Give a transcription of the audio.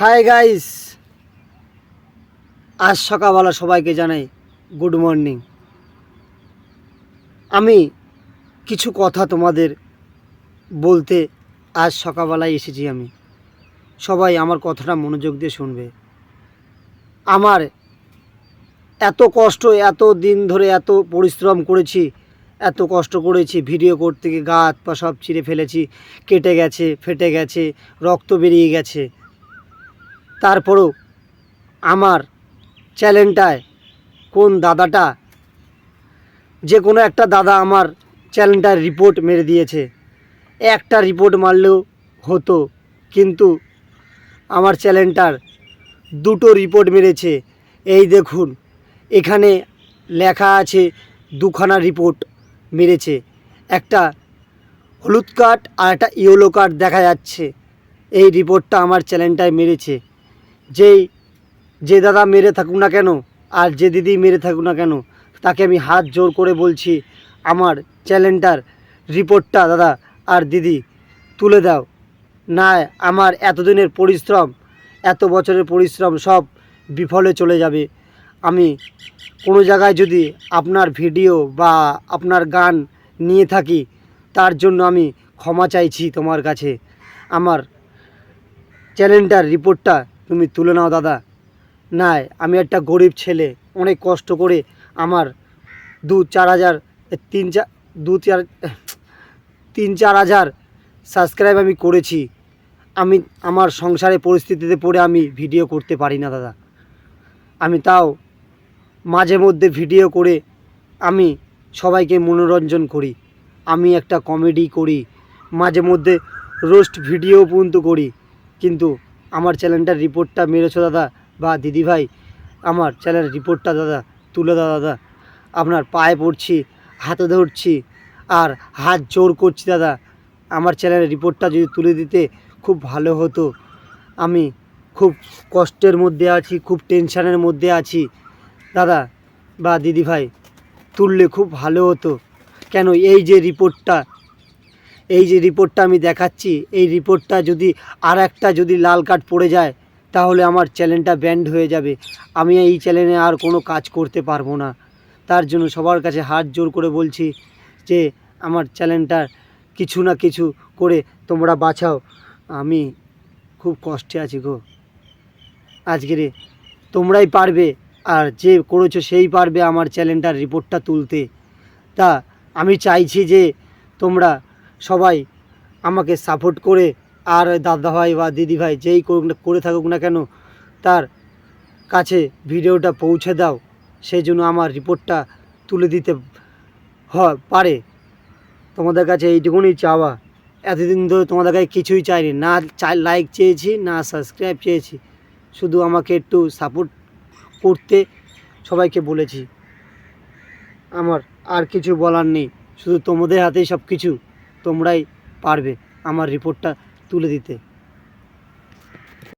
Hi guys আজ সকালবেলা সবাইকে জানাই গুড মর্নিং আমি কিছু কথা তোমাদের বলতে আজ সকালবেলায় এসেছি আমি। সবাই আমার কথাটা মনোযোগ দিয়ে শুনবে। আমার এত কষ্ট, এত দিন ধরে এত পরিশ্রম করেছি, এত কষ্ট করেছি ভিডিও করতে গিয়ে গা হাত পা সব ছিঁড়ে ফেলেছি, কেটে গেছে, ফেটে গেছে, রক্ত বেরিয়ে গেছে। তারপরেও আমার চ্যানেলটায় কোন দাদাটা, যে কোনো একটা দাদা আমার চ্যানেলটার রিপোর্ট মেরে দিয়েছে। একটা রিপোর্ট মারলেও হতো, কিন্তু আমার চ্যানেলটার দুটো রিপোর্ট মেরেছে। এই দেখুন, এখানে লেখা আছে, দুখানা রিপোর্ট মেরেছে। একটা হলুদ কার্ড আর একটা ইয়েলো কার্ড দেখা যাচ্ছে। এই রিপোর্টটা আমার চ্যানেলটায় মেরেছে। যেই, যে দাদা মেরে থাকুক না কেন আর যে দিদি মেরে থাকুক না কেন, তাকে আমি হাত জোর করে বলছি, আমার চ্যানেলটার রিপোর্টটা দাদা আর দিদি তুলে দাও। না আমার এতদিনের পরিশ্রম, এত বছরের পরিশ্রম সব বিফলে চলে যাবে। আমি কোনো জায়গায় যদি আপনার ভিডিও বা আপনার গান নিয়ে থাকি, তার জন্য আমি ক্ষমা চাইছি তোমার কাছে। আমার চ্যানেলটার রিপোর্টটা তুমি তুলে নাও দাদা। না আমি একটা গরিব ছেলে। অনেক কষ্ট করে আমার দু চার হাজার তিন চার দু চার, তিন চার হাজার সাবস্ক্রাইব আমি করেছি। আমি, আমার সংসারে পরিস্থিতিতে পড়ে আমি ভিডিও করতে পারি না দাদা। আমি তাও মাঝে মধ্যে ভিডিও করে আমি সবাইকে মনোরঞ্জন করি। আমি একটা কমেডি করি। মাঝে মধ্যে রোস্ট ভিডিও পর্যন্ত করি। কিন্তু আমার চ্যানেলটার রিপোর্টটা মেরেছো দাদা বা দিদিভাই, আমার চ্যানেলের রিপোর্টটা দাদা, তুলে দাও দাদা। আপনার পায়ে পড়ছি, হাতে ধরছি, আর হাত জোর করছি দাদা। আমার চ্যানেলের রিপোর্টটা যদি তুলে দিতে খুব ভালো হতো। আমি খুব কষ্টের মধ্যে আছি, খুব টেনশানের মধ্যে আছি। দাদা বা দিদিভাই, তুললে খুব ভালো হতো। কেন এই যে রিপোর্টটা এই যে রিপোর্টটা আমি দেখাচ্ছি, এই রিপোর্টটা যদি আর একটা যদি লাল কার্ড পড়ে যায়, তাহলে আমার চ্যানেলটা ব্যান্ড হয়ে যাবে। আমি এই চ্যানেলে আর কোনো কাজ করতে পারব না। তার জন্য সবার কাছে হাত জোর করে বলছি যে, আমার চ্যানেলটার কিছু না কিছু করে তোমরা বাঁচাও। আমি খুব কষ্টে আছি গো। আজকেরে তোমরাই পারবে আর যে করেছ সেই পারবে আমার চ্যানেলটার রিপোর্টটা তুলতে। তা আমি চাইছি যে, তোমরা সবাই আমাকে সাপোর্ট করে, আর দাদা ভাই বা দিদি ভাই যেই করুক না, করে থাকুক না কেন, তার কাছে ভিডিওটা পৌঁছে দাও। সেই জন্য আমার রিপোর্টটা তুলে দিতে হয়, পারে। তোমাদের কাছে এইটুকুনি চাওয়া। এতদিন ধরে তোমাদের কাছে কিছুই চাইনি। না চাই লাইক চেয়েছি, না সাবস্ক্রাইব চেয়েছি। শুধু আমাকে একটু সাপোর্ট করতে সবাইকে বলেছি। আমার আর কিছু বলার নেই। শুধু তোমাদের হাতেই সব কিছু তোমরাই পারবে আমার রিপোর্টটা তুলে দিতে।